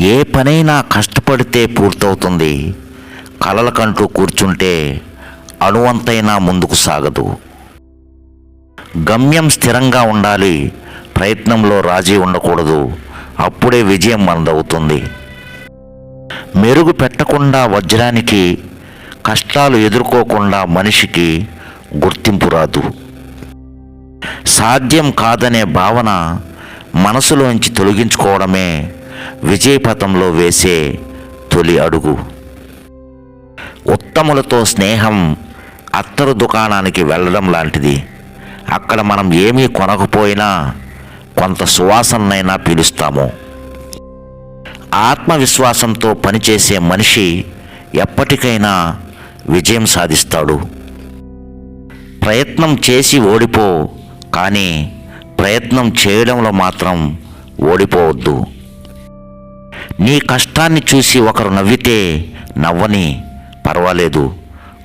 ఏ పనైనా కష్టపడితే పూర్తవుతుంది. కలలకంటూ కూర్చుంటే అణువంతైనా ముందుకు సాగదు. గమ్యం స్థిరంగా ఉండాలి. ప్రయత్నంలో రాజీ ఉండకూడదు. అప్పుడే విజయం మనదవుతుంది. మెరుగు పెట్టకుండా వజ్రానికి కష్టాలు ఎదుర్కోకుండా మనిషికి గుర్తింపు రాదు. సాధ్యం కాదనే భావన మనసులోంచి తొలగించుకోవడమే విజయపథంలో వేసే తొలి అడుగు. ఉత్తములతో స్నేహం అత్తరు దుకాణానికి వెళ్ళడం లాంటిది. అక్కడ మనం ఏమీ కొనకపోయినా కొంత సువాసనైనా పీలుస్తాము. ఆత్మవిశ్వాసంతో పనిచేసే మనిషి ఎప్పటికైనా విజయం సాధిస్తాడు. ప్రయత్నం చేసి ఓడిపో కానీ ప్రయత్నం చేయడంలో మాత్రం ఓడిపోవద్దు. నీ కష్టాన్ని చూసి ఒకరు నవ్వితే నవ్వని పర్వాలేదు.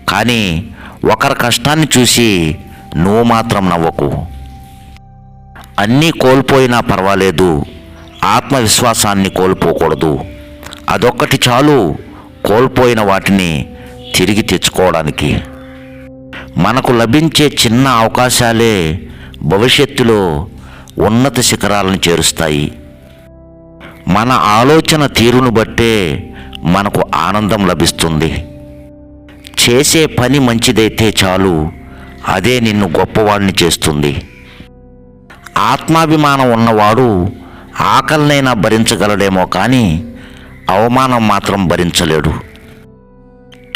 కానీ ఒకరి కష్టాన్ని చూసి నువ్వు మాత్రం నవ్వకు. అన్నీ కోల్పోయినా పర్వాలేదు. ఆత్మవిశ్వాసాన్ని కోల్పోకూడదు. అదొక్కటి చాలు కోల్పోయిన వాటిని తిరిగి తెచ్చుకోవడానికి. మనకు లభించే చిన్న అవకాశాలే భవిష్యత్తులో ఉన్నత శిఖరాలను చేరుస్తాయి. మన ఆలోచన తీరును బట్టే మనకు ఆనందం లభిస్తుంది. చేసే పని మంచిదైతే చాలు అదే నిన్ను గొప్పవాడిని చేస్తుంది. ఆత్మాభిమానం ఉన్నవాడు ఆకలినైనా భరించగలడేమో కానీ అవమానం మాత్రం భరించలేడు.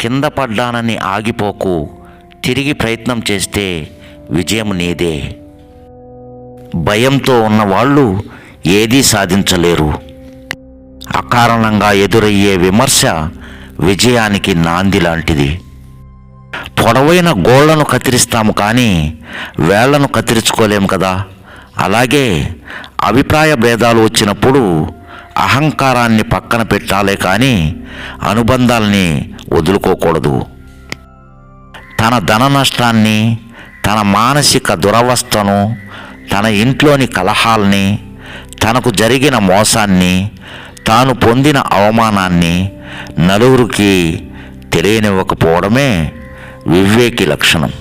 కింద పడ్డానని ఆగిపోకు తిరిగి ప్రయత్నం చేస్తే విజయం నీదే. భయంతో ఉన్నవాళ్ళు ఏదీ సాధించలేరు. అకారణంగా ఎదురయ్యే విమర్శ విజయానికి నాంది లాంటిది. పొడవైన గోళ్ళను కత్తిరిస్తాము కానీ వేళ్ళను కత్తిరించుకోలేము కదా. అలాగే అభిప్రాయ భేదాలు వచ్చినప్పుడు అహంకారాన్ని పక్కన పెట్టాలే కానీ అనుబంధాల్ని వదులుకోకూడదు. తన ధన నష్టాన్ని తన మానసిక దురవస్థను తన ఇంట్లోని కలహాల్ని తనకు జరిగిన మోసాన్ని తాను పొందిన అవమానాన్ని నలుగురికి తెలియనివ్వకపోవడమే వివేకి లక్షణం.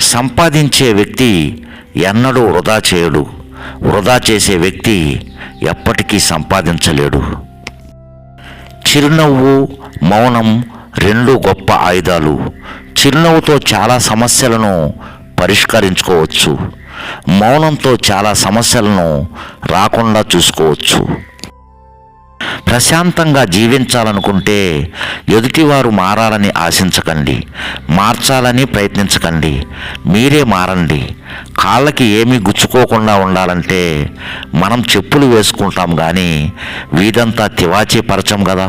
సంపాదించే వ్యక్తి ఎన్నడూ వృధా చేయడు. వృధా చేసే వ్యక్తి ఎప్పటికీ సంపాదించలేడు. చిరునవ్వు మౌనం రెండు గొప్ప ఆయుధాలు. చిరునవ్వుతో చాలా సమస్యలను పరిష్కరించుకోవచ్చు. మౌనంతో చాలా సమస్యలను రాకుండా చూసుకోవచ్చు. ప్రశాంతంగా జీవించాలనుకుంటే ఎదుటివారు మారాలని ఆశించకండి మార్చాలని ప్రయత్నించకండి మీరే మారండి. కాళ్ళకి ఏమీ గుచ్చుకోకుండా ఉండాలంటే మనం చెప్పులు వేసుకుంటాం కానీ వీధంతా తివాచీ పరచం కదా